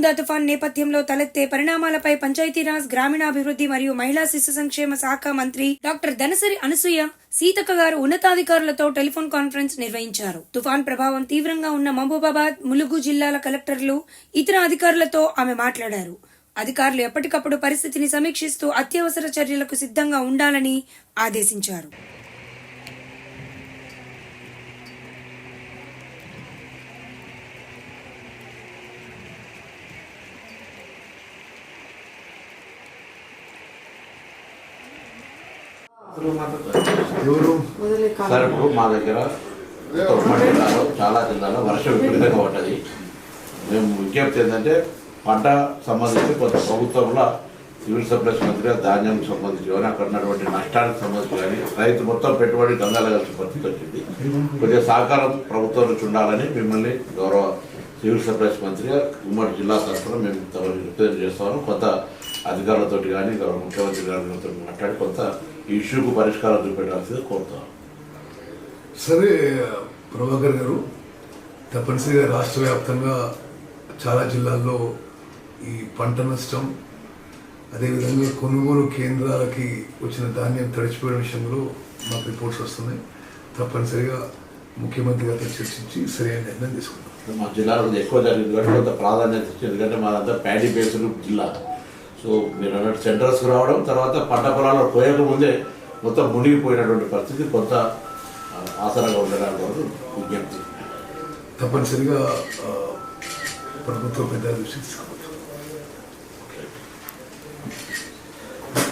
వర్ష తుఫాన్ నేపథ్యంలో తలెత్తే పరిణామాలపై పంచాయతీరాజ్ గ్రామీణాభివృద్ధి మరియు మహిళా శిశు సంక్షేమ శాఖ మంత్రి డాక్టర్ ధనసరి అనసూయ సీతక్క గారు ఉన్నతాధికారులతో టెలిఫోన్ కాన్ఫరెన్స్ నిర్వహించారు. తుఫాన్ ప్రభావం తీవ్రంగా ఉన్న మహబూబాబాద్ ములుగు జిల్లాల కలెక్టర్లు ఇతర అధికారులతో ఆమె మాట్లాడారు. అధికారులు ఎప్పటికప్పుడు పరిస్థితిని సమీక్షిస్తూ అత్యవసర చర్యలకు సిద్ధంగా ఉండాలని ఆదేశించారు. ఎవరు? సార్ ఇప్పుడు మా దగ్గర ఉమ్మడి జిల్లాలో చాలా జిల్లాలో వర్షం విపరీతంగా ఉంటుంది మేము విజ్ఞప్తి ఏంటంటే పంట సంబంధించి కొంత ప్రభుత్వంలో సివిల్ సప్లైస్ మంత్రిగా ధాన్యం సంబంధించి కానీ అక్కడ ఉన్నటువంటి నష్టానికి సంబంధించి కానీ రైతు మొత్తం పెట్టుబడి గంగాల కలిసి పరిస్థితి వచ్చింది. కొద్దిగా సహకారం ప్రభుత్వం నుంచి ఉండాలని మిమ్మల్ని గౌరవ సివిల్ సప్లైస్ మంత్రిగా ఉమ్మడి జిల్లా తరఫున మేము తమకు రిప్రజెంట్ చేస్తాము. కొంత అధికారులతో కానీ గౌరవ ముఖ్యమంత్రి గారితో మాట్లాడి కొంత ఈ ఇష్యూకు పరిష్కారం చూపెట్టాల్సింది కోరుతాం సరే ప్రభాకర్ గారు తప్పనిసరిగా రాష్ట్ర వ్యాప్తంగా చాలా జిల్లాల్లో ఈ పంట నష్టం అదేవిధంగా కొనుగోలు కేంద్రాలకి వచ్చిన ధాన్యం తడిచిపోయిన విషయంలో మాకు రిపోర్ట్స్ వస్తున్నాయి. తప్పనిసరిగా ముఖ్యమంత్రి గారితో చర్చించి సరైన నిర్ణయం తీసుకుంటాం. మా జిల్లాలో ఎక్కువ జరిగింది కొంత ప్రాధాన్యత ఇచ్చింది. ఎందుకంటే మాదంతా ప్యాడీ బేస్డ్ జిల్లా. సో మీరు అన్నట్టు సెంటర్స్కి రావడం తర్వాత పంట పొలాల్లో పోయకముందే మొత్తం మునిగిపోయినటువంటి పరిస్థితి కొంత ఆసరంగా ఉండడానికి వరకు విజ్ఞప్తి. తప్పనిసరిగా ప్రభుత్వం పెద్ద దృష్టి